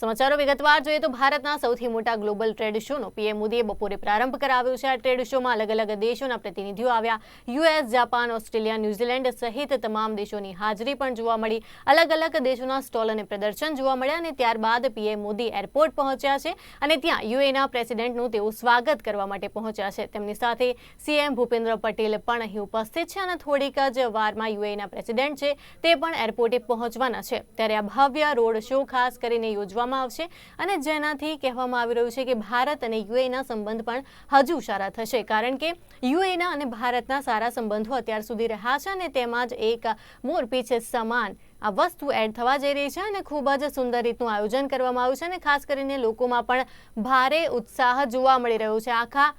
સમાચારો વિગતવાર જોઈએ તો ભારતના સૌથી મોટા ગ્લોબલ ટ્રેડ શોનો પીએમ મોદીએ બપોરે પ્રારંભ કરાવ્યો છે. આ ટ્રેડ શોમાં અલગ અલગ દેશોના પ્રતિનિધિઓ આવ્યા. યુએસ, જાપાન, ઓસ્ટ્રેલિયા, ન્યૂઝીલેન્ડ સહિત તમામ દેશોની હાજરી પણ જોવા મળી. અલગ અલગ દેશોના સ્ટોલ અને પ્રદર્શન જોવા મળ્યા અને ત્યારબાદ પીએમ મોદી એરપોર્ટ પહોંચ્યા છે અને ત્યાં યુએના પ્રેસિડેન્ટનું તેઓ સ્વાગત કરવા માટે પહોંચ્યા છે. તેમની સાથે સીએમ ભૂપેન્દ્ર પટેલ પણ અહીં ઉપસ્થિત છે અને થોડીક જ વારમાં યુએના પ્રેસિડેન્ટ છે તે પણ એરપોર્ટે પહોંચવાના છે. ત્યારે આ ભવ્ય રોડ શો ખાસ કરીને યોજવામાં આવશે અને જેનાથી કહેવામાં આવી રહ્યું છે કે ભારત અને યુએના સંબંધ પણ હજુ સારા થશે. કારણ કે યુએના અને ભારતના સારા સંબંધો અત્યાર સુધી રહ્યા છે અને તેમાં જ એક મોરપીછ સમાન આ વસ્તુ એડ થવા જઈ રહી છે અને ખૂબ જ સુંદર રીતનું આયોજન કરવામાં આવ્યું છે અને ખાસ કરીને લોકોમાં પણ ભારે ઉત્સાહ જોવા મળી રહ્યો છે. આખા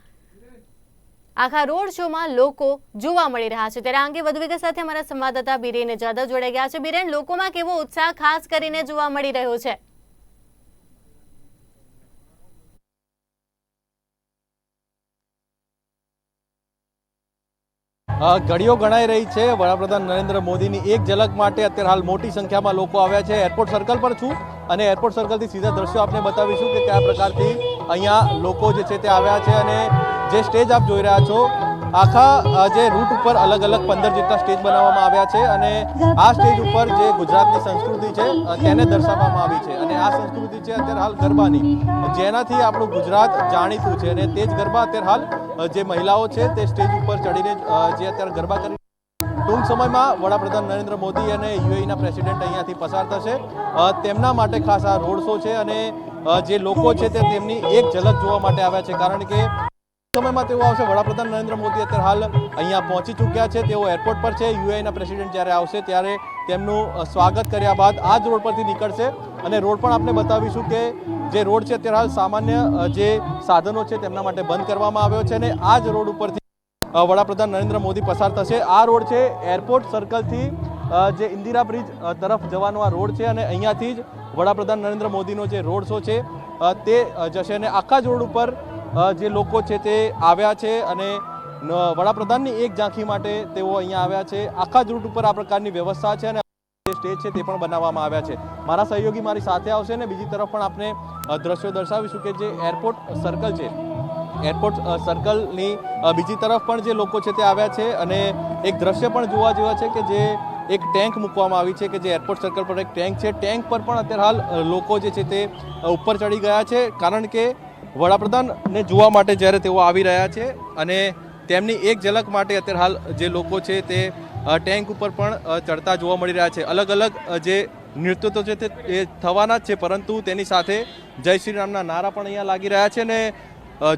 આખા રોડ શોમાં લોકો જોવા મળી રહ્યા છે. ત્યારે આ અંગે વધુ વિગત સાથે અમારા સંવાદદાતા બિરેન જાદવ જોડાઈ ગયા છે. બિરેન, લોકોમાં કેવો ઉત્સાહ ખાસ કરીને જોવા મળી રહ્યો છે? ઘડીઓ ગણાઈ રહી છે. વડાપ્રધાન નરેન્દ્ર મોદીની એક ઝલક માટે અત્યારે હાલ મોટી સંખ્યામાં લોકો આવ્યા છે. એરપોર્ટ સર્કલ પર છું અને એરપોર્ટ સર્કલથી સીધા દ્રશ્યો આપને બતાવીશું કે કયા પ્રકારથી અહીંયા લોકો જે છે તે આવ્યા છે અને જે સ્ટેજ આપ જોઈ રહ્યા છો, આખા જે રૂટ ઉપર અલગ અલગ પંદર જેટલા સ્ટેજ બનાવવામાં આવ્યા છે અને આ સ્ટેજ ઉપર જે ગુજરાતની સંસ્કૃતિ છે તેને દર્શાવવામાં આવી છે. અને આ સંસ્કૃતિ છે અત્યારે હાલ ગરબાની. જેનાથી આપણું ગુજરાત જાણીતું છે અને તે જ ગરબા અત્યારે હાલ જે મહિલાઓ છે તે સ્ટેજ ઉપર ચડીને જે અત્યારે ગરબા કરી ટૂંક સમયમાં વડાપ્રધાન નરેન્દ્ર મોદી અને યુએઈના પ્રેસિડેન્ટ અહીંયાથી પસાર થશે. તેમના માટે ખાસ આ રોડ શો છે અને જે લોકો છે તે તેમની એક ઝલક જોવા માટે આવ્યા છે. કારણ કે સમયમાં તેઓ આવશે. વડાપ્રધાન નરેન્દ્ર મોદી અત્યારે હાલ અહીંયા પહોંચી ચૂક્યા છે. તેઓ એરપોર્ટ પર છે. યુએઈના પ્રેસિડેન્ટ જ્યારે આવશે ત્યારે તેમનું સ્વાગત કર્યા બાદ આ જ રોડ પરથી નીકળશે. અને રોડ પણ આપણે બતાવીશું કે જે રોડ છે અત્યારે હાલ સામાન્ય જે સાધનો છે તેમના માટે બંધ કરવામાં આવ્યો છે અને આ જ રોડ ઉપરથી વડાપ્રધાન નરેન્દ્ર મોદી પસાર થશે. આ રોડ છે એરપોર્ટ સર્કલથી જે ઇન્દિરા બ્રિજ તરફ જવાનો આ રોડ છે અને અહીંયાથી જ વડાપ્રધાન નરેન્દ્ર મોદીનો જે રોડ શો છે તે જશે અને આખા જ રોડ ઉપર જે લોકો છે તે આવ્યા છે અને વડાપ્રધાનની એક ઝાંખી માટે તેઓ અહીંયા આવ્યા છે. આખા જ રૂટ ઉપર આ પ્રકારની વ્યવસ્થા છે અને જે સ્ટેજ છે તે પણ બનાવવામાં આવ્યા છે. મારા સહયોગી મારી સાથે આવશે ને બીજી તરફ પણ આપણે દ્રશ્યો દર્શાવીશું કે જે એરપોર્ટ સર્કલ છે. એરપોર્ટ સર્કલની બીજી તરફ પણ જે લોકો છે તે આવ્યા છે અને એક દ્રશ્ય પણ જોવા જેવા છે કે જે એક ટેન્ક મૂકવામાં આવી છે કે જે એરપોર્ટ સર્કલ પર એક ટેન્ક છે. ટેન્ક પર પણ અત્યારે હાલ લોકો જે છે તે ઉપર ચડી ગયા છે. કારણ કે વડાપ્રધાનને જોવા માટે જ્યારે તેઓ આવી રહ્યા છે અને તેમની એક ઝલક માટે અત્યારે હાલ જે લોકો છે તે ટેન્ક ઉપર પણ ચડતા જોવા મળી રહ્યા છે. અલગ અલગ જે નૃત્યો છે તે, એ થવાના જ છે, પરંતુ તેની સાથે જય શ્રી રામના નારા પણ અહીંયા લાગી રહ્યા છે અને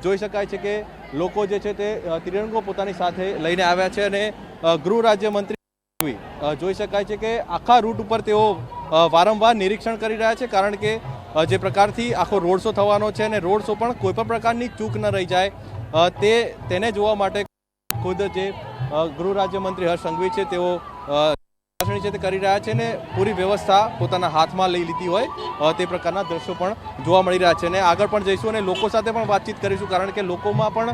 જોઈ શકાય છે કે લોકો જે છે તે ત્રિરંગો પોતાની સાથે લઈને આવ્યા છે અને ગૃહ રાજ્યમંત્રી મંત્રી જોઈ શકાય છે કે આખા રૂટ ઉપર તેઓ વારંવાર નિરીક્ષણ કરી રહ્યા છે, કારણ કે જે પ્રકારથી આખો રોડ શો થવાનો છે અને રોડ શો પણ કોઈપણ પ્રકારની ચૂક ન રહી જાય. તે તેને જોવા માટે ખુદ જે ગૃહ રાજ્યમંત્રી હર્ષ સંઘવી છે, તેઓ ચકાસણી છે તે કરી રહ્યા છે ને પૂરી વ્યવસ્થા પોતાના હાથમાં લઈ લીધી હોય તે પ્રકારના દ્રશ્યો પણ જોવા મળી રહ્યા છે. અને આગળ પણ જઈશું અને લોકો સાથે પણ વાતચીત કરીશું, કારણ કે લોકોમાં પણ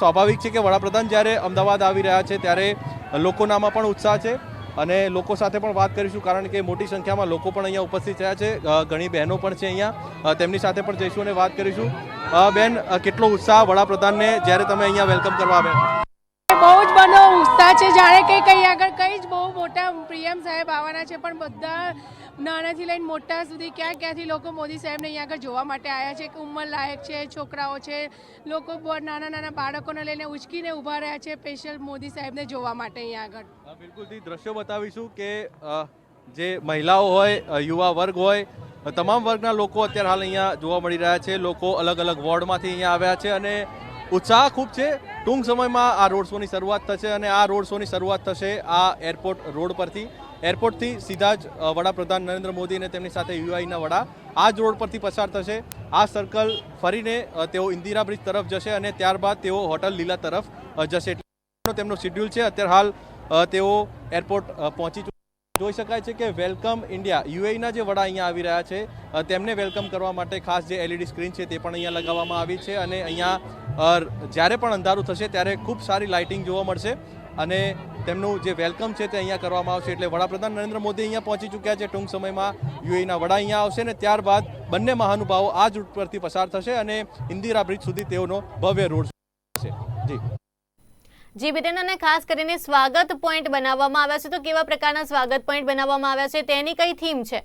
સ્વાભાવિક છે કે વડાપ્રધાન જ્યારે અમદાવાદ આવી રહ્યા છે, ત્યારે લોકોનામાં પણ ઉત્સાહ છે. અને લોકો સાથે પણ વાત કરીશું, કારણ કે મોટી સંખ્યામાં લોકો પણ અહીંયા ઉપસ્થિત થયા છે. ઘણી બહેનો પણ છે અહીંયા. તેમની સાથે પણ જઈશું અને વાત કરીશું. બેન કેટલો ઉત્સાહ વડાપ્રધાનને જ્યારે તમે અહીંયા વેલકમ કરવા આવ્યા? બહુ જ બનો ઉત્સાહ છે. જાણે કે કંઈ આગળ કંઈ જ બહુ મોટા પીએમ સાહેબ આવવાના છે, પણ બધા નાનાથી લઈને મોટા સુધી ક્યાં ક્યાંથી લોકો મોદી સાહેબને અહીંયા આગળ જોવા માટે આવ્યા છે. કે ઉંમર લાયક છે, છોકરાઓ છે. લોકો નાના નાના બાળકોને લઈને ઉચકીને ઊભા રહ્યા છે, સ્પેશિયલ મોદી સાહેબને જોવા માટે અહીંયા આગળ. બિલકુલથી દ્રશ્યો બતાવીશું કે જે મહિલાઓ હોય યુવા વર્ગ હોય તમામ વર્ગના લોકો અત્યારે હાલ અહીંયા જોવા મળી રહ્યા છે. લોકો અલગ અલગ વોર્ડમાંથી અહીંયા આવ્યા છે અને ઉત્સાહ ખૂબ છે. ટૂંક સમયમાં આ રોડ શોની શરૂઆત થશે અને આ રોડ શોની શરૂઆત થશે આ એરપોર્ટ રોડ પરથી. એરપોર્ટથી સીધા જ વડાપ્રધાન નરેન્દ્ર મોદી અને તેમની સાથે યુઆઈના વડા આ જ રોડ પરથી પસાર થશે. આ સર્કલ ફરીને તેઓ ઇન્દિરા બ્રિજ તરફ જશે અને ત્યારબાદ તેઓ હોટલ લીલા તરફ જશે. એટલે તેમનો શેડ્યુલ છે. અત્યારે હાલ તેઓ એરપોર્ટ પહોંચી જોઈ શકાય છે કે વેલકમ ઇન્ડિયા, યુએઈના જે વડા અહીંયા આવી રહ્યા છે તેમને વેલકમ કરવા માટે ખાસ જે એલઈડી સ્ક્રીન છે તે પણ અહીંયા લગાવવામાં આવી છે અને અહીંયા જ્યારે પણ અંધારું થશે ત્યારે ખૂબ સારી લાઇટિંગ જોવા મળશે અને તેમનું જે વેલકમ છે તે અહીંયા કરવામાં આવશે એટલે વડાપ્રધાન નરેન્દ્ર મોદી અહીંયા પહોંચી ચૂક્યા છે ટૂંક સમયમાં, યુએઈના વડા અહીંયા આવશે અને ત્યારબાદ બંને મહાનુભાવો આ જ રૂટ પરથી પસાર થશે અને ઇન્દિરા બ્રિજ સુધી તેઓનો ભવ્ય રોડ છે જી. જી બિરેન અને ખાસ કરીને સ્વાગત પોઈન્ટ બનાવવામાં આવ્યા છે. તો કેવા પ્રકારના સ્વાગત પોઈન્ટ બનાવવામાં આવ્યા છે? તેની કઈ થીમ છે?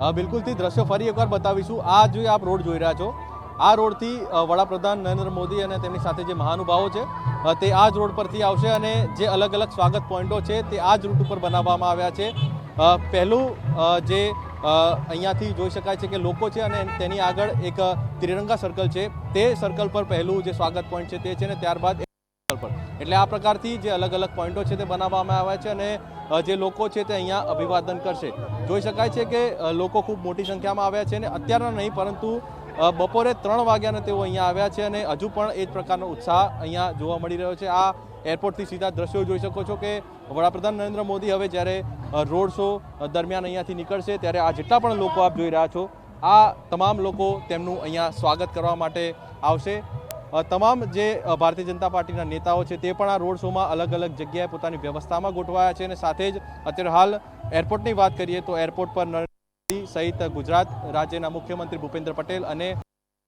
હા બિલકુલથી દ્રશ્યો ફરી એકવાર બતાવીશું. આ જે આપ રોડ જોઈ રહ્યા છો, આ રોડથી વડાપ્રધાન નરેન્દ્ર મોદી અને તેમની સાથે જે મહાનુભાવો છે તે આ જ રોડ પરથી આવશે અને જે અલગ અલગ સ્વાગત પોઈન્ટો છે, તે આ જ રૂટ ઉપર બનાવવામાં આવ્યા છે. પહેલું જે અહીંયાથી જોઈ શકાય છે કે લોકો છે અને તેની આગળ એક ત્રિરંગા સર્કલ છે. તે સર્કલ પર પહેલું જે સ્વાગત પોઈન્ટ છે તે છે ને ત્યારબાદ પર. એટલે આ પ્રકારથી જે અલગ અલગ પોઈન્ટો છે તે બનાવવામાં આવ્યા છે અને જે લોકો છે તે અહીંયા અભિવાદન કરશે. જોઈ શકાય છે કે લોકો ખૂબ મોટી સંખ્યામાં આવ્યા છે અને અત્યારના નહીં, પરંતુ બપોરે ત્રણ વાગ્યાને તેઓ અહીંયા આવ્યા છે અને હજુ પણ એ જ પ્રકારનો ઉત્સાહ અહીંયા જોવા મળી રહ્યો છે. આ એરપોર્ટથી સીધા દ્રશ્યો જોઈ શકો છો કે વડાપ્રધાન નરેન્દ્ર મોદી હવે જ્યારે રોડ શો દરમિયાન અહીંયાથી નીકળશે ત્યારે આ જેટલા પણ લોકો આપ જોઈ રહ્યા છો, આ તમામ લોકો તેમનું અહીંયા સ્વાગત કરવા માટે આવશે. તમામ જે ભારતીય જનતા પાર્ટીના નેતાઓ છે તે પણ આ રોડ શોમાં અલગ અલગ જગ્યાએ પોતાની વ્યવસ્થામાં ગોઠવાયા છે અને સાથે જ અત્યારે હાલ એરપોર્ટની વાત કરીએ તો એરપોર્ટ પર નરેન્દ્ર મોદી સહિત ગુજરાત રાજ્યના મુખ્યમંત્રી ભૂપેન્દ્ર પટેલ અને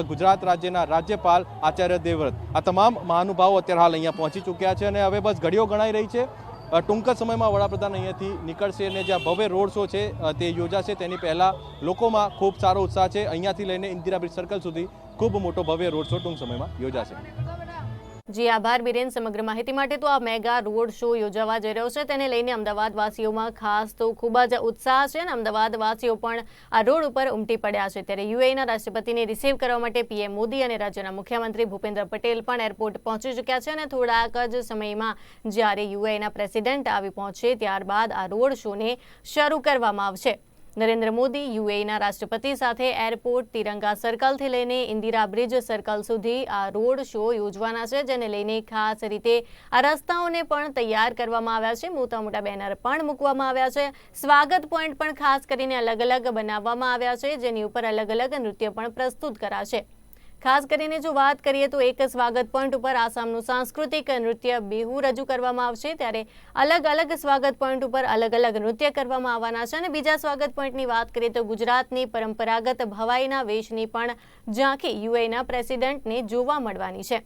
ગુજરાત રાજ્યના રાજ્યપાલ આચાર્ય દેવવ્રત. આ તમામ મહાનુભાવો અત્યારે હાલ અહીંયા પહોંચી ચૂક્યા છે અને હવે બસ ઘડીઓ ગણાઈ રહી છે. ટૂંક જ સમયમાં વડાપ્રધાન અહીંયાથી નીકળશે અને જે ભવ્ય રોડ શો છે તે યોજાશે. તેની પહેલાં લોકોમાં ખૂબ સારો ઉત્સાહ છે. અહીંયાથી લઈને ઇન્દિરા બ્રિજ સર્કલ સુધી ખૂબ મોટો ભવ્ય રોડ શો ટૂંક સમયમાં યોજાશે. જી, આભાર બિરેન સમગ્ર માહિતી માટે. તો આ મેગા રોડ શો યોજાવા જઈ રહ્યો છે. તેને લઈને અમદાવાદવાસીઓમાં ખાસ તો ખૂબ જ ઉત્સાહ છે અને અમદાવાદવાસીઓ પણ આ રોડ ઉપર ઉમટી પડ્યા છે. ત્યારે યુએના રાષ્ટ્રપતિને રિસીવ કરવા માટે પીએમ મોદી અને રાજ્યના મુખ્યમંત્રી ભૂપેન્દ્ર પટેલ પણ એરપોર્ટ પહોંચી ચૂક્યા છે અને થોડાક જ સમયમાં જ્યારે યુએના પ્રેસિડેન્ટ આવી પહોંચે ત્યારબાદ આ રોડ શોને શરૂ કરવામાં આવશે. નરેન્દ્ર મોદી યુએઈના રાષ્ટ્રપતિ સાથે એરપોર્ટ તિરંગા સર્કલથી લઈને ઇન્દિરા બ્રિજ સર્કલ સુધી આ રોડ શો યોજવાના છે, જેને લઈને ખાસ રીતે આ રસ્તાઓને પણ તૈયાર કરવામાં આવ્યા છે. મોટા મોટા બેનર પણ મૂકવામાં આવ્યા છે. સ્વાગત પોઈન્ટ પણ ખાસ કરીને અલગ અલગ બનાવવામાં આવ્યા છે, જેની ઉપર અલગ અલગ નૃત્ય પણ પ્રસ્તુત કરાશે. ખાસ કરીને જો વાત કરીએ તો એક સ્વાગત પોઈન્ટ ઉપર આસામનું સાંસ્કૃતિક નૃત્ય બિહુ રજૂ કરવામાં આવશે. ત્યારે અલગ અલગ સ્વાગત પોઈન્ટ ઉપર અલગ અલગ નૃત્ય કરવામાં આવવાના છે. અને બીજા સ્વાગત પોઈન્ટની વાત કરીએ તો ગુજરાતની પરંપરાગત ભવાઈના વેશની પણ ઝાંખી યુએના પ્રેસિડેન્ટને જોવા મળવાની છે.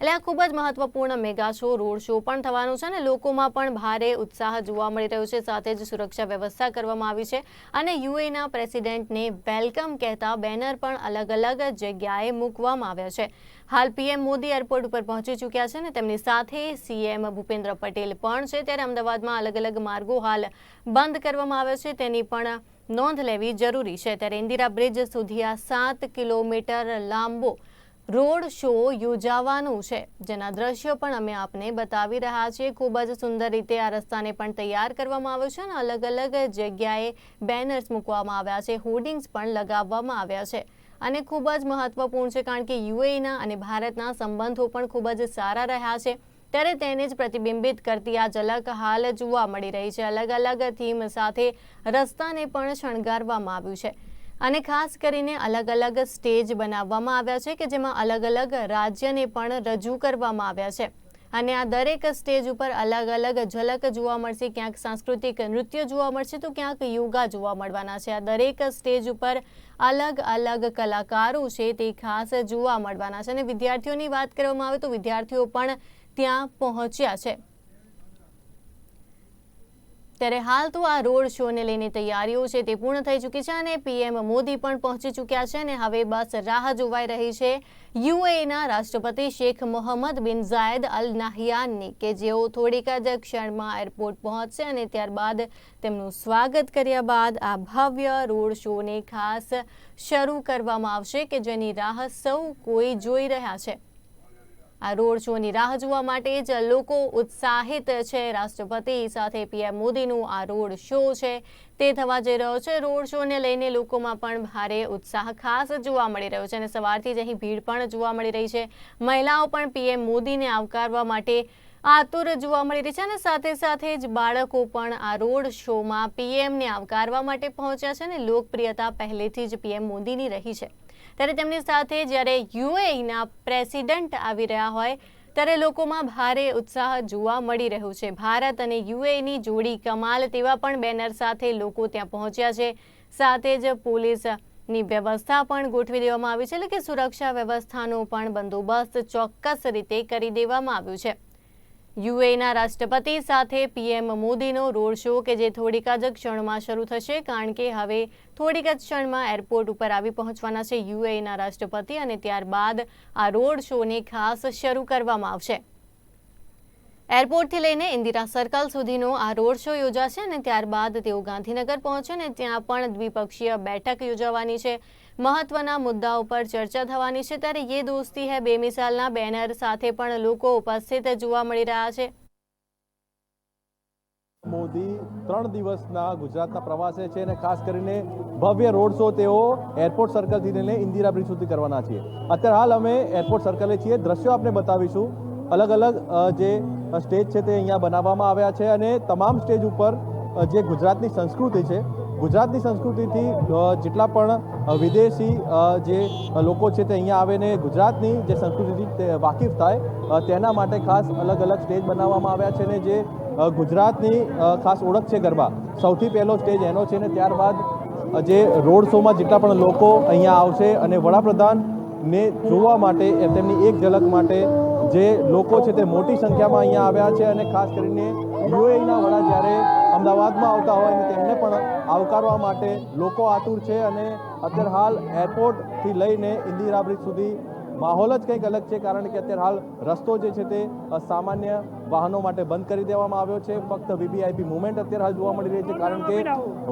એટલે આ ખૂબ જ મહત્વપૂર્ણ મેગા શો, રોડ શો પણ થવાનું છે અને લોકોમાં પણ ભારે ઉત્સાહ જોવા મળી રહ્યો છે. સાથે જ સુરક્ષા વ્યવસ્થા કરવામાં આવી છે અને યુએના પ્રેસિડેન્ટને વેલકમ કહેતા બેનર પણ અલગ અલગ જગ્યાએ મૂકવામાં આવ્યા છે. હાલ પીએમ મોદી એરપોર્ટ ઉપર પહોંચી ચૂક્યા છે અને તેમની સાથે સીએમ ભૂપેન્દ્ર પટેલ પણ છે. ત્યારે અમદાવાદમાં અલગ અલગ માર્ગો હાલ બંધ કરવામાં આવ્યો છે. તેની પણ નોંધ લેવી જરૂરી છે. ત્યારે ઇન્દિરા બ્રિજ સુધી આ સાત કિલોમીટર લાંબો રોડ શો યોજાવાનું છે. જેના દ્રશ્યો પણ અમે આપને બતાવી રહ્યા છીએ. ખૂબ જ સુંદર રીતે આ રસ્તાને પણ તૈયાર કરવામાં આવ્યો છે અને અલગ અલગ જગ્યાએ બેનર્સ મૂકવામાં આવ્યા છે. હોર્ડિંગ્સ પણ લગાવવામાં આવ્યા છે. અને ખૂબ જ મહત્વપૂર્ણ છે કારણ કે યુએના અને ભારતના સંબંધો પણ ખૂબ જ સારા રહ્યા છે. ત્યારે તેને જ પ્રતિબિંબિત કરતી આ ઝલક હાલ જોવા મળી રહી છે. અલગ અલગ થીમ સાથે રસ્તાને પણ શણગારવામાં આવ્યું છે. અને ખાસ કરીને અલગ અલગ સ્ટેજ બનાવવામાં આવ્યા છે કે જેમાં અલગ અલગ રાજ્યને પણ રજૂ કરવામાં આવ્યા છે. અને આ દરેક સ્ટેજ ઉપર અલગ અલગ ઝલક જોવા મળશે, ક્યાંક સાંસ્કૃતિક નૃત્ય જોવા મળશે તો ક્યાંક યોગા જોવા મળવાના છે. આ દરેક સ્ટેજ ઉપર અલગ અલગ કલાકારો છે તે ખાસ જોવા મળવાના છે. અને વિદ્યાર્થીઓની વાત કરવામાં આવે તો વિદ્યાર્થીઓ પણ ત્યાં પહોંચ્યા છે. ત્યારે હાલ તો આ રોડ શોને લઈને તૈયારીઓ છે તે પૂર્ણ થઈ ચૂકી છે અને પીએમ મોદી પણ પહોંચી ચૂક્યા છે અને હવે બસ રાહ જોવાઈ રહી છે યુએના રાષ્ટ્રપતિ શેખ મોહમ્મદ બિન ઝાયદ અલ નાહિયાનની કે જેઓ થોડીક જ ક્ષણમાં એરપોર્ટ પહોંચશે અને ત્યારબાદ તેમનું સ્વાગત કર્યા બાદ આ ભવ્ય રોડ શોને ખાસ શરૂ કરવામાં આવશે કે જેની રાહ સૌ કોઈ જોઈ રહ્યા છે. આ રોડ શોની રાહ જોવા માટે જ લોકો ઉત્સાહિત છે. રાષ્ટ્રપતિ સાથે પીએમ મોદીનું આ રોડ શો છે. તે થવા જઈ રહ્યો છે. રોડ શોને લઈને લોકોમાં પણ ભારે ઉત્સાહ ખાસ જોવા મળી રહ્યો છે અને સવારથી જ અહીં ભીડ પણ જોવા મળી રહી છે. મહિલાઓ પણ પીએમ મોદીને આવકારવા માટે આતુર જોવા મળી રહી છે અને સાથે સાથે જ બાળકો પણ આ રોડ શોમાં પીએમને આવકારવા માટે પહોંચ્યા છે અને લોકપ્રિયતા પહેલેથી જ પીએમ મોદીની રહી છે. ત્યારે તેમની સાથે જ્યારે યુએઈના પ્રેસિડેન્ટ આવી રહ્યા હોય, ત્યારે લોકોમાં ભારે ઉત્સાહ જોવા મળી રહ્યો છે. ભારત અને યુએઈની જોડી કમાલ તેવા પણ બેનર સાથે લોકો ત્યાં પહોંચ્યા છે. સાથે જ પોલીસની વ્યવસ્થા પણ ગોઠવી દેવામાં આવી છે. એટલે કે સુરક્ષા વ્યવસ્થાનો પણ બંદોબસ્ત ચોક્કસ રીતે કરી દેવામાં આવ્યો છે. યુએના રાષ્ટ્રપતિ સાથે પીએમ મોદીનો રોડ શો કે જે થોડીક જ ક્ષણમાં શરૂ થશે, કારણ કે હવે થોડીક જ ક્ષણમાં એરપોર્ટ ઉપર આવી પહોંચવાના છે યુએના રાષ્ટ્રપતિ અને ત્યારબાદ આ રોડ શોને ખાસ શરૂ કરવામાં આવશે. એરપોર્ટથી લઈને ઇન્દિરા સર્કલ સુધીનો આ રોડ શો યોજાશે અને ત્યારબાદ તેઓ ગાંધીનગર પહોંચે ને ત્યાં પણ દ્વિપક્ષીય બેઠક યોજાવાની છે. મહત્વના મુદ્દાઓ પર ચર્ચા થવાની છે ત્યારે યે દોસ્તી હે બેમિસાલના બેનર સાથે પણ લોકો ઉપસ્થિત જોવા મળી રહ્યા છે. મોદી ત્રણ દિવસના ગુજરાતના પ્રવાસે છે અને ખાસ કરીને ભવ્ય રોડ શો તેઓ એરપોર્ટ સર્કલથી લઈને ઇન્દિરા બ્રિજ સુધી કરવાના છીએ. અત્યારે હાલ અમે એરપોર્ટ સર્કલે છીએ. દ્રશ્યો આપને બતાવીશું. અલગ અલગ જે સ્ટેજ છે તે અહીંયા બનાવવામાં આવ્યા છે અને તમામ સ્ટેજ ઉપર જે ગુજરાતની સંસ્કૃતિ છે ગુજરાતની સંસ્કૃતિથી જેટલા પણ વિદેશી જે લોકો છે તે અહીંયા આવે ને ગુજરાતની જે સંસ્કૃતિથી વાકેફ થાય તેના માટે ખાસ અલગ અલગ સ્ટેજ બનાવવામાં આવ્યા છે ને જે ગુજરાતની ખાસ ઓળખ છે ગરબા. સૌથી પહેલો સ્ટેજ એનો છે ને ત્યારબાદ જે રોડ શોમાં જેટલા પણ લોકો અહીંયા આવશે અને વડાપ્રધાનને જોવા માટે તેમની એક ઝલક માટે જે લોકો છે તે મોટી સંખ્યામાં અહીંયા આવ્યા છે અને ખાસ કરીને યુએઈના વડા જ્યારે અમદાવાદમાં આવતા હોય તેમને પણ આવકારવા માટે લોકો આતુર છે અને અત્યારે હાલ એરપોર્ટથી લઈને ઇન્દિરા બ્રિજ સુધી માહોલ જ કંઈક અલગ છે, કારણ કે અત્યારે હાલ રસ્તો જે છે તે સામાન્ય વાહનો માટે બંધ કરી દેવામાં આવ્યો છે. ફક્ત વીવીઆઈપી મુવમેન્ટ અત્યારે હાલ જોવા મળી રહી છે, કારણ કે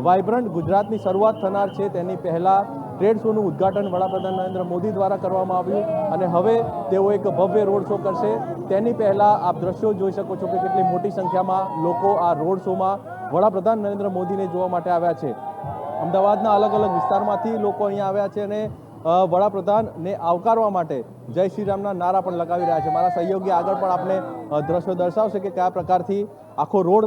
વાઇબ્રન્ટ ગુજરાતની શરૂઆત થનાર છે. તેની પહેલાં ટ્રેડ શોનું ઉદ્ઘાટન વડાપ્રધાન નરેન્દ્ર મોદી દ્વારા કરવામાં આવ્યું અને હવે તેઓ એક ભવ્ય રોડ શો કરશે. તેની પહેલાં આપ દ્રશ્યો જોઈ શકો છો કે કેટલી મોટી સંખ્યામાં લોકો આ રોડ શોમાં વડાપ્રધાન નરેન્દ્ર મોદીને જોવા માટે આવ્યા છે. અમદાવાદના અલગ અલગ વિસ્તારમાંથી લોકો અહીંયા આવ્યા છે અને વડાપ્રધાનને આવકારવા માટે જય શ્રી રામના નારા પણ લગાવી રહ્યા છે. મારા સહયોગી આગળ પણ આપણે દ્રશ્યો દર્શાવશે કે કયા પ્રકારથી આખો રોડ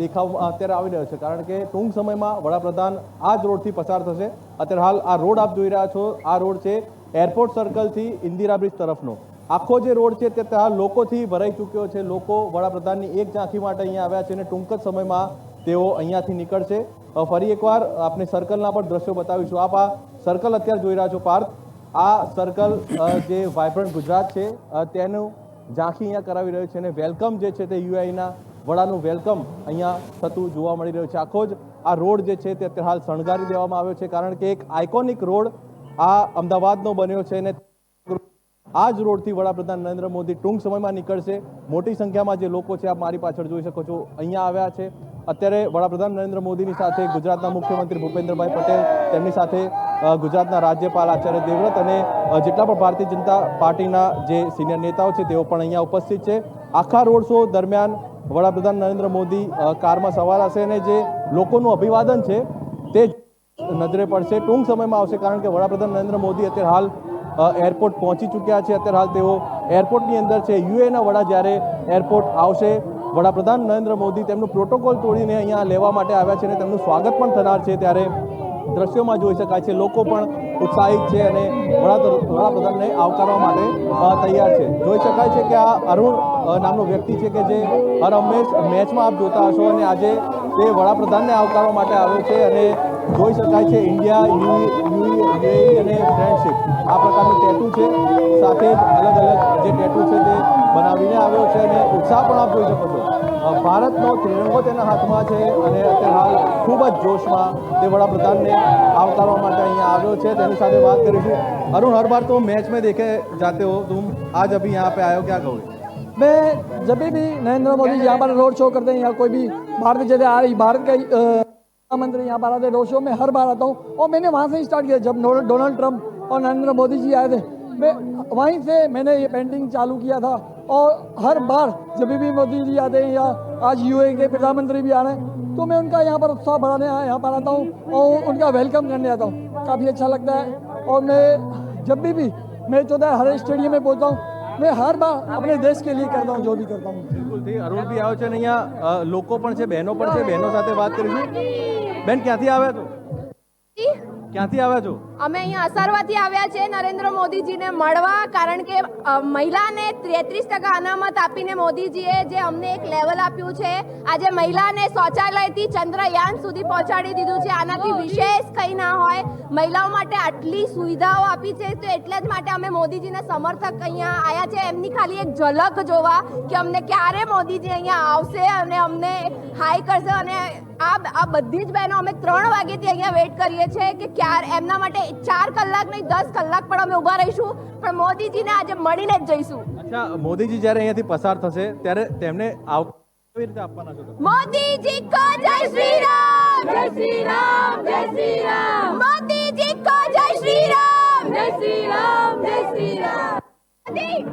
દેખાવ અત્યારે આવી રહ્યો છે. કારણ કે ટૂંક સમયમાં વડાપ્રધાન આ જ રોડથી પસાર થશે. અત્યારે હાલ આ રોડ આપ જોઈ રહ્યા છો. આ રોડ છે એરપોર્ટ સર્કલથી ઇન્દિરા બ્રિજ તરફનો. આખો જે રોડ છે તે ત્યાં લોકોથી ભરાઈ ચૂક્યો છે. લોકો વડાપ્રધાનની એક ઝાંખી માટે અહીંયા આવ્યા છે અને ટૂંક જ સમયમાં તેઓ અહીંયાથી નીકળશે. ફરી એકવાર આપણે સર્કલના પણ દ્રશ્યો બતાવીશું. આપ આ સર્કલ અત્યારે જોઈ રહ્યા છો, પાર્થ. આ સર્કલ જે વાયબ્રન્ટ ગુજરાત છે તેનું ઝાંખી અહીંયા કરાવી રહ્યું છે અને વેલકમ જે છે તે યુઆઈના વડાનું વેલકમ અહીંયા થતું જોવા મળી રહ્યું છે. આખો જ આ રોડ જે છે તે અત્યારે હાલ શણગારી દેવામાં આવ્યો છે, કારણ કે એક આઇકોનિક રોડ આ અમદાવાદનો બન્યો છે અને આ જ રોડથી વડાપ્રધાન નરેન્દ્ર મોદી ટૂંક સમયમાં નીકળશે. મોટી સંખ્યામાં જે લોકો છે, આપ મારી પાછળ જોઈ શકો છો, અહીંયા આવ્યા છે. અત્યારે વડાપ્રધાન નરેન્દ્ર મોદીની સાથે ગુજરાતના મુખ્યમંત્રી ભૂપેન્દ્રભાઈ પટેલ, તેમની સાથે ગુજરાતના રાજ્યપાલ આચાર્ય દેવવ્રત અને જેટલા પણ ભારતીય જનતા પાર્ટીના જે સિનિયર નેતાઓ છે તેઓ પણ અહીંયા ઉપસ્થિત છે. આખા રોડ શો દરમિયાન વડાપ્રધાન નરેન્દ્ર મોદી કારમાં સવાર હશે અને જે લોકોનું અભિવાદન છે તે નજરે પડશે. ટૂંક સમયમાં આવશે કારણ કે વડાપ્રધાન નરેન્દ્ર મોદી અત્યારે હાલ એરપોર્ટ પહોંચી ચૂક્યા છે. અત્યારે હાલ તેઓ એરપોર્ટની અંદર છે. યુએના વડા જ્યારે એરપોર્ટ આવશે વડાપ્રધાન નરેન્દ્ર મોદી તેમનું પ્રોટોકોલ તોડીને અહીંયા લેવા માટે આવ્યા છે અને તેમનું સ્વાગત પણ થનાર છે. ત્યારે દ્રશ્યોમાં જોઈ શકાય છે, લોકો પણ ઉત્સાહિત છે અને વડાપ્રધાનને આવકારવા માટે તૈયાર છે. જોઈ શકાય છે કે આ અરુણ નામનો વ્યક્તિ છે કે જે હર હંમેશ મેચમાં આપ જોતા હશો અને આજે તે વડાપ્રધાનને આવકારવા માટે આવ્યો છે અને જોઈ શકાય છે ઇન્ડિયા યુએઈ અને ફ્રેન્ડશીપ. આ પ્રકારનું ટેટુ છે. સાથે જ અલગ અલગ જે ટેટુ છે તે બનાવીને આવ્યો છે અને ઉત્સાહ પણ આપ જોઈ શકો છો અ, ભારતનો ત્રિરંગો તેના હાથમાં છે અને અત્યારે હાલ ખૂબ જ જોશમાં તે વડાપ્રધાનને આવકારવા માટે અહીંયા આવ્યો છે તેની સાથે વાત કરીશું अरुण हर बार तो मैच में देखे जाते हो तुम आज अभी यहाँ पे आए हो क्या कहोगे मैं जब भी नरेंद्र मोदी जी यहाँ पर रोड शो करते हैं या कोई भी भारत जैसे आ रही भारत का अ, प्रधानमंत्री यहाँ पर आते हैं रोड शो में हर बार आता हूँ और मैंने वहाँ से ही स्टार्ट किया जब डोनाल्ड डोनाल्ड ट्रंप और नरेंद्र मोदी जी आए थे मैं वहीं से मैंने ये पेंटिंग चालू किया था और हर बार जब भी मोदी जी आते हैं या आज यूए के प्रधानमंत्री भी आ रहे हैं तो मैं उनका यहाँ पर उत्साह बढ़ाने यहाँ पर आता हूँ और उनका वेलकम करने आता हूँ काफ़ी अच्छा लगता है और मैं जब भी भी मैच होता है हर स्टेडियम में पहुँचता हूँ मैं हर बार अपने देश के लिए करता हूँ जो भी करता हूँ બિલકુલથી અરુણ બી આવ્યો છે અને અહીંયા અ, લોકો પણ છે બહેનો પણ છે બહેનો સાથે વાત કરીશું બેન ક્યાંથી આવ્યા છો ક્યાંથી આવ્યા છો? અમે અહીંયા અસરવાથી આવ્યા છે. નરેન્દ્ર મોદીજીને મળવા, કારણ કે મહિલાને તેત્રીસ ટકા અનામત આપીને મોદીજીએ જે અમને એક લેવલ આપ્યું છે, આજે મહિલાને શૌચાલયથી ચંદ્રયાન સુધી પહોંચાડી દીધું છે. આનાથી વિશેષ કંઈ ના હોય. મહિલાઓ માટે આટલી સુવિધાઓ આપી છે, તો એટલે જ માટે અમે મોદીજીના સમર્થક અહીંયા આવ્યા છે. એમની ખાલી એક ઝલક જોવા કે અમને ક્યારે મોદીજી અહીંયા આવશે અને અમને હાઈ કરશે અને આ આ બધી જ બહેનો અમે ત્રણ વાગ્યાથી અહીંયા વેઇટ કરીએ છીએ કે ક્યારે એમના માટે ચાર કલાક નહીં દસ કલાક પણ અમે ઊભા રહીશું પણ મોદીજીને આજે મળીને જ જઈશું. અચ્છા મોદીજી જ્યારે અહીંયાથી પસાર થશે ત્યારે તેમને આવ કેવી રીતે આપવાના છો મોદીજી કો જય શ્રી રામ! જય શ્રી રામ જય શ્રી રામ! મોદીજી કો જય શ્રી રામ! જય શ્રી રામ જય શ્રી રામ!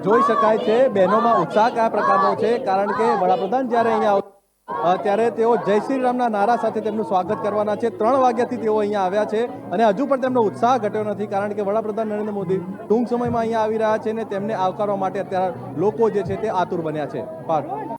જોઈ શકાય છે બહેનોમાં ઉત્સાહ કયા પ્રકારનો છે? કારણ કે વડાપ્રધાન જ્યારે અહીંયા આવ- અ, ત્યારે તેઓ જય શ્રી રામના નારા સાથે તેમનું સ્વાગત કરવાના છે. ત્રણ વાગ્યાથી તેઓ અહીંયા આવ્યા છે અને હજુ પણ તેમનો ઉત્સાહ ઘટ્યો નથી કારણ કે વડાપ્રધાન નરેન્દ્ર મોદી ટૂંક સમયમાં અહીંયા આવી રહ્યા છે અને તેમને આવકારવા માટે અત્યારે લોકો જે છે તે આતુર બન્યા છે. પાર્થ.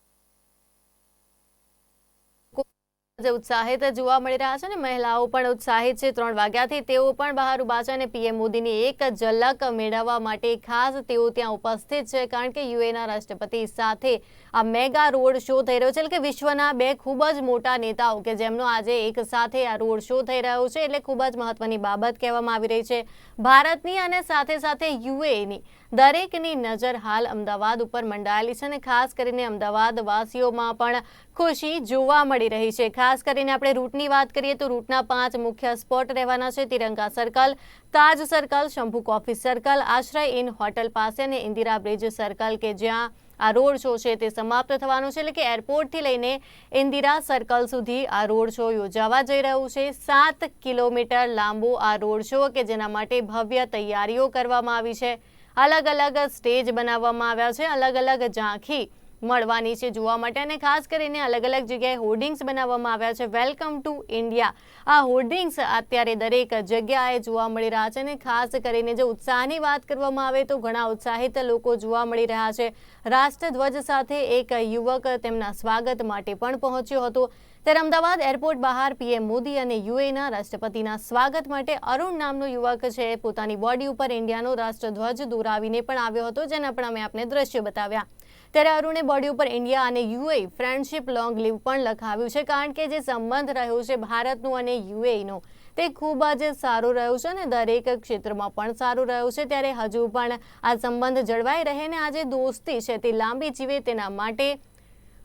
જે ઉત્સાહિત જોવા મળી રહ્યા છે ને મહિલાઓ પણ ઉત્સાહિત છે. ત્રણ વાગ્યાથી તેઓ પણ બહાર ઊભા છે અને પીએમ મોદીની એક ઝલક મેળવવા માટે ખાસ તેઓ ત્યાં ઉપસ્થિત છે કારણ કે યુએના રાષ્ટ્રપતિ સાથે આ મેગા રોડ શો થઈ રહ્યો છે. એટલે કે વિશ્વના બે ખૂબ જ મોટા નેતાઓ કે જેમનો આજે એક સાથે આ રોડ શો થઈ રહ્યો છે એટલે ખૂબ જ મહત્વની બાબત કહેવામાં આવી રહી છે. ભારતની અને સાથે સાથે યુએની દરેકની નજર હાલ અમદાવાદ ઉપર મંડાયેલી છે અને ખાસ કરીને અમદાવાદ વાસીઓમાં પણ ખુશી જોવા મળી રહી છે. ખાસ કરીને આપણે રૂટની વાત કરીએ તો રૂટના પાંચ મુખ્ય સ્પોટ રહેવાના છે. Tiranga circle, Taj circle, Shambhu coffee circle, Ashray inn hotel પાસે અને ઇન્દિરા બ્રિજ સર્કલ કે જ્યાં આ રોડ શો છે તે સમાપ્ત થવાનો છે. એટલે કે એરપોર્ટથી લઈને ઇન્દિરા સર્કલ સુધી આ રોડ શો યોજાવા જઈ રહ્યું છે. સાત કિલોમીટર લાંબો આ રોડ શો કે જેના માટે ભવ્ય તૈયારીઓ કરવામાં આવી છે. અલગ અલગ સ્ટેજ બનાવવામાં આવ્યા છે. અલગ અલગ ઝાંખી મળવાની છે જોવા માટે અને ખાસ કરીને અલગ અલગ જગ્યાએ હોર્ડિંગ્સ બનાવવામાં આવ્યા છે. વેલકમ ટુ ઇન્ડિયા આ હોર્ડિંગ્સ અત્યારે દરેક જગ્યાએ જોવા મળી રહ્યા છે અને ખાસ કરીને જો ઉત્સાહની વાત કરવામાં આવે તો ઘણા ઉત્સાહિત લોકો જોવા મળી રહ્યા છે. રાષ્ટ્રધ્વજ સાથે એક યુવક તેમના સ્વાગત માટે પણ પહોંચ્યો હતો. ત્યારે અમદાવાદ એરપોર્ટ બહાર પીએમ મોદી અને યુએના રાષ્ટ્રપતિના સ્વાગત માટે અરુણ નામનો યુવક છે. પોતાની બોડી ઉપર ઇન્ડિયાનો રાષ્ટ્રધ્વજ દોરાવીને પણ આવ્યો હતો, જેના પણ અમે આપને દ્રશ્યો બતાવ્યા. ત્યારે અરુણે બોડી ઉપર ઇન્ડિયા અને યુએ ફ્રેન્ડશિપ લોંગ લીવ પણ લખાવ્યું છે, કારણ કે જે સંબંધ રહ્યો છે ભારતનું અને યુએનો તે ખૂબ જ સારું રહ્યું છે અને દરેક ક્ષેત્રમાં પણ સારું રહ્યું છે. ત્યારે હજુ પણ આ સંબંધ જળવાઈ રહે ને આ જે દોસ્તી છે, તે લાંબી જીવે તેના માટે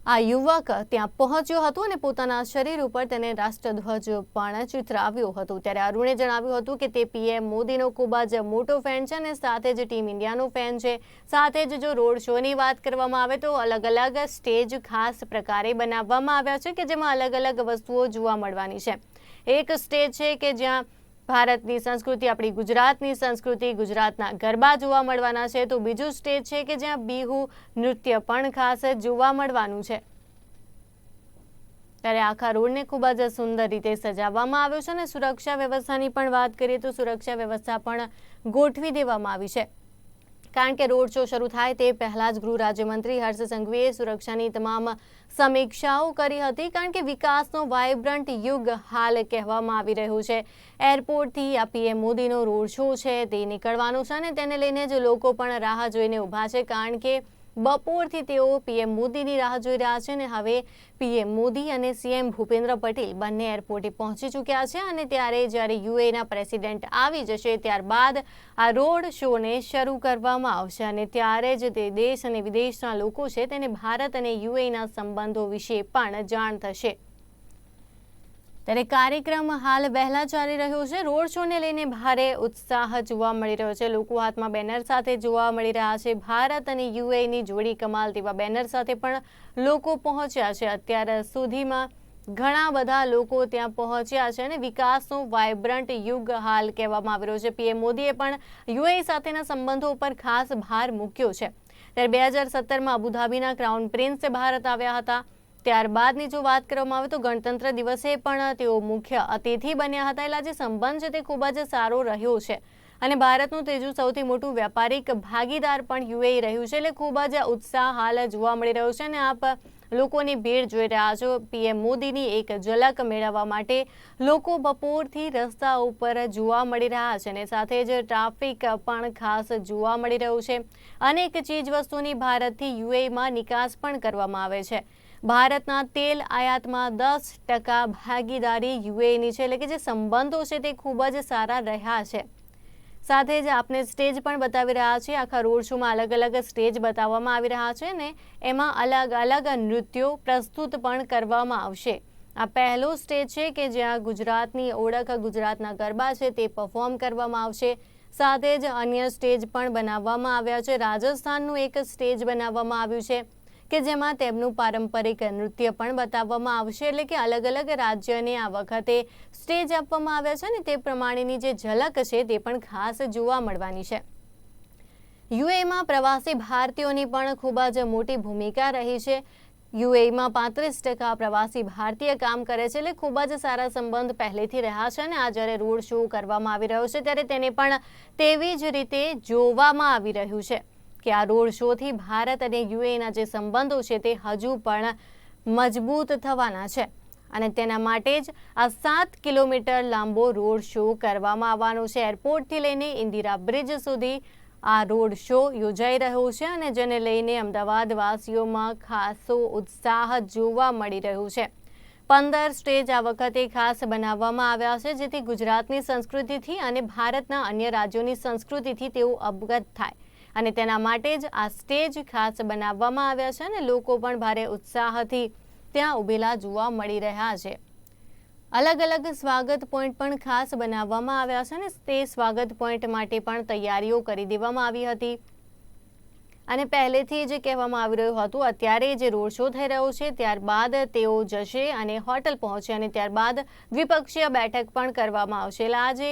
આ યુવક ત્યાં પહોંચ્યો હતો અને પોતાના શરીર ઉપર તેને રાષ્ટ્રધ્વજ પણ ચિતરાવ્યો હતો. ત્યારે અરુણે જણાવ્યું હતું કે તે પીએમ મોદીનો ખૂબ જ મોટો ફેન છે અને સાથે જ ટીમ ઇન્ડિયાનો ફેન છે. સાથે જ જો રોડ શોની વાત કરવામાં આવે તો અલગ અલગ સ્ટેજ ખાસ પ્રકારે બનાવવામાં આવ્યા છે કે જેમાં અલગ અલગ વસ્તુઓ જોવા મળવાની છે. એક સ્ટેજ છે કે જ્યાં ભારતની સંસ્કૃતિ, આપણી ગુજરાતની સંસ્કૃતિ, ગુજરાતના ગરબા જોવા મળવાના છે. તો બીજું સ્ટેજ છે કે જ્યાં બિહુ નૃત્ય પણ ખાસ જોવા મળવાનું છે. ત્યારે આખા રોડને ખૂબ જ સુંદર રીતે સજાવવામાં આવ્યો છે અને સુરક્ષા વ્યવસ્થાની પણ વાત કરીએ તો સુરક્ષા વ્યવસ્થા પણ ગોઠવી દેવામાં આવી છે. કારણ કે રોડ શો શરૂ થાય તે પહેલા જ ગૃહ રાજ્યમંત્રી હર્ષ સંઘવીએ સુરક્ષાની તમામ સમીક્ષાઓ કરી હતી, કારણ કે વિકાસનો વાઇબ્રન્ટ યુગ હાલ કહેવામાં આવી રહ્યું છે. એરપોર્ટથી આ પીએમ મોદીનો રોડ શો છે તે નીકળવાનો છે અને તેને લઈને જ લોકો પણ રાહ જોઈને ઊભા છે, કારણ કે બપોરથી તેઓ પીએમ મોદીની રાહ જોઈ રહ્યા છે અને હવે પીએમ મોદી અને સીએમ ભૂપેન્દ્ર પટેલ બંને એરપોર્ટે પહોંચી ચૂક્યા છે અને ત્યારે જ્યારે યુએના પ્રેસિડેન્ટ આવી જશે ત્યારબાદ આ રોડ શોને શરૂ કરવામાં આવશે અને ત્યારે જ તે દેશ અને વિદેશના લોકો છે તેને ભારત અને યુએના સંબંધો વિશે પણ જાણ થશે. ત્યારે કાર્યક્રમ હાલ વહેલા ચાલી રહ્યો છે. રોડ શોને લઈને ભારે ઉત્સાહ જોવા મળી રહ્યો છે. લોકો હાથમાં બેનર સાથે જોવા મળી રહ્યા છે. ભારત અને યુએની જોડી કમાલ તેવા બેનર સાથે પણ લોકો પહોંચ્યા છે. અત્યાર સુધીમાં ઘણા બધા લોકો ત્યાં પહોંચ્યા છે અને વિકાસનો વાઇબ્રન્ટ યુગ હાલ કહેવામાં આવી રહ્યો છે. પીએમ મોદીએ પણ યુએ સાથેના સંબંધો પર ખાસ ભાર મૂક્યો છે. ત્યારે બે હજાર સત્તરમાં અબુધાબીના ક્રાઉન પ્રિન્સ ભારત આવ્યા હતા. ત્યારબાદની જો વાત કરવામાં આવે તો ગણતંત્ર દિવસે પણ તેઓ મુખ્ય અતિથિ બન્યા હતા. એટલે જે સંબંધ છે તે ખૂબ જ સારો રહ્યો છે. અને ભારતનું ત્રીજું સૌથી મોટું વ્યાપારિક ભાગીદાર પણ યુએ રહ્યું છે. એટલે ખૂબ જ ઉત્સાહ હાલ જોવા મળી રહ્યો છે અને આપ લોકોની ભીડ જોઈ રહ્યા છો. પીએમ મોદીની એક ઝલક મેળવવા માટે લોકો બપોરથી રસ્તા ઉપર જોવા મળી રહ્યા છે અને સાથે જ ટ્રાફિક પણ ખાસ જોવા મળી રહ્યું છે. અનેક ચીજ વસ્તુની ભારતથી યુએમાં નિકાસ પણ કરવામાં આવે છે. ભારતના તેલ આયાતમાં દસ ટકા ભાગીદારી યુએની છે, એટલે કે જે સંબંધો છે તે ખૂબ જ સારા રહ્યા છે. સાથે જ આપને સ્ટેજ પણ બતાવી રહ્યા છીએ. આખા રોડ શોમાં અલગ અલગ સ્ટેજ બતાવવામાં આવી રહ્યા છે ને એમાં અલગ અલગ નૃત્યો પ્રસ્તુત પણ કરવામાં આવશે. આ પહેલો સ્ટેજ છે કે જ્યાં ગુજરાતની ઓળખ ગુજરાતના ગરબા છે તે પરફોર્મ કરવામાં આવશે. સાથે જ અન્ય સ્ટેજ પણ બનાવવામાં આવ્યા છે. રાજસ્થાનનું એક સ્ટેજ બનાવવામાં આવ્યું છે. કે જેમાં તેમનું પારંપરિક નૃત્ય પણ બતાવવામાં આવશે, એટલે કે અલગ અલગ રાજ્યને આ વખતે સ્ટેજ આપવામાં આવ્યા છે ને તે પ્રમાણેની જે ઝલક છે તે પણ ખાસ જોવા મળવાની છે. યુએમાં પ્રવાસી ભારતીયોની પણ ખૂબ જ મોટી ભૂમિકા રહી છે. યુએમાં પાંત્રીસ ટકા પ્રવાસી ભારતીય કામ કરે છે, એટલે ખૂબ જ સારા સંબંધ પહેલેથી રહ્યા છે અને આ જ્યારે રોડ શો કરવામાં આવી રહ્યો છે, ત્યારે તેને પણ તેવી જ રીતે જોવામાં આવી રહ્યું છે. કે આ રોડ શોથી ભારત અને યુએના જે સંબંધો છે તે હજુ પણ મજબૂત થવાના છે. અને તેના માટે જ આ સાત કિલોમીટર લાંબો રોડ શો કરવામાં આવવાનો છે. એરપોર્ટથી લઈને ઇન્દિરા બ્રિજ સુધી આ રોડ શો યોજાઈ રહ્યો છે અને જેને લઈને અમદાવાદવાસીઓમાં ખાસો ઉત્સાહ જોવા મળી રહ્યું છે. પંદર સ્ટેજ આ વખતે ખાસ બનાવવામાં આવ્યા છે, જેથી ગુજરાતની સંસ્કૃતિથી અને ભારતના અન્ય રાજ્યોની સંસ્કૃતિથી તેઓ અવગત થાય. અને તેના માટે જ આ સ્ટેજ ખાસ બનાવવામાં આવ્યા છે અને લોકો પણ ભારે ઉત્સાહથી ત્યાં ઉભેલા જોવા મળી રહ્યા છે. અલગ અલગ સ્વાગત પોઈન્ટ પણ ખાસ બનાવવામાં આવ્યા છે અને તે સ્વાગત પોઈન્ટ માટે પણ તૈયારીઓ કરી દેવામાં આવી હતી. અને પહેલેથી જે કહેવામાં આવી રહ્યું હતું, અત્યારે જે રોડ શો થઈ રહ્યો છે, ત્યારબાદ તેઓ જશે અને હોટલ પહોંચે અને ત્યારબાદ દ્વિપક્ષીય બેઠક પણ કરવામાં આવશે. એટલે આજે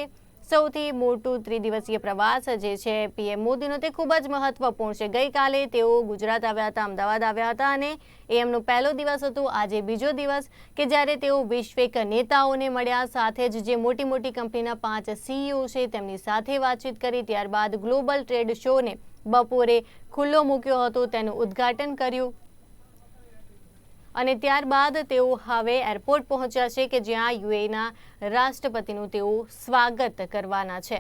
સૌથી મોટું ત્રિદિવસીય પ્રવાસ જે છે પીએમ મોદીનો તે ખૂબ જ મહત્વપૂર્ણ છે. ગઈકાલે તેઓ ગુજરાત આવ્યા હતા, અમદાવાદ આવ્યા હતા અને એ એમનો પહેલો દિવસ હતો, આજે બીજો દિવસ કે જ્યારે તેઓ વૈશ્વિક નેતાઓને મળ્યા. સાથે જ જે મોટી મોટી કંપનીના પાંચ સીઈઓ છે તેમની સાથે વાતચીત કરી. ત્યારબાદ ગ્લોબલ ટ્રેડ શોને બપોરે ખુલ્લો મૂક્યો હતો. તેનું ઉદ્ઘાટન કર્યું. અને ત્યારબાદ તેઓ હવે એરપોર્ટ પહોંચ્યા છે કે જ્યાં યુએના રાષ્ટ્રપતિનું તેઓ સ્વાગત કરવાના છે.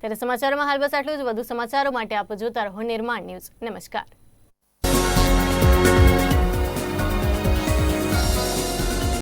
ત્યારે સમાચારોમાં હાલ બસ આટલું જ. વધુ સમાચારો માટે આપ જોતા રહો નિર્માણ ન્યૂઝ. નમસ્કાર.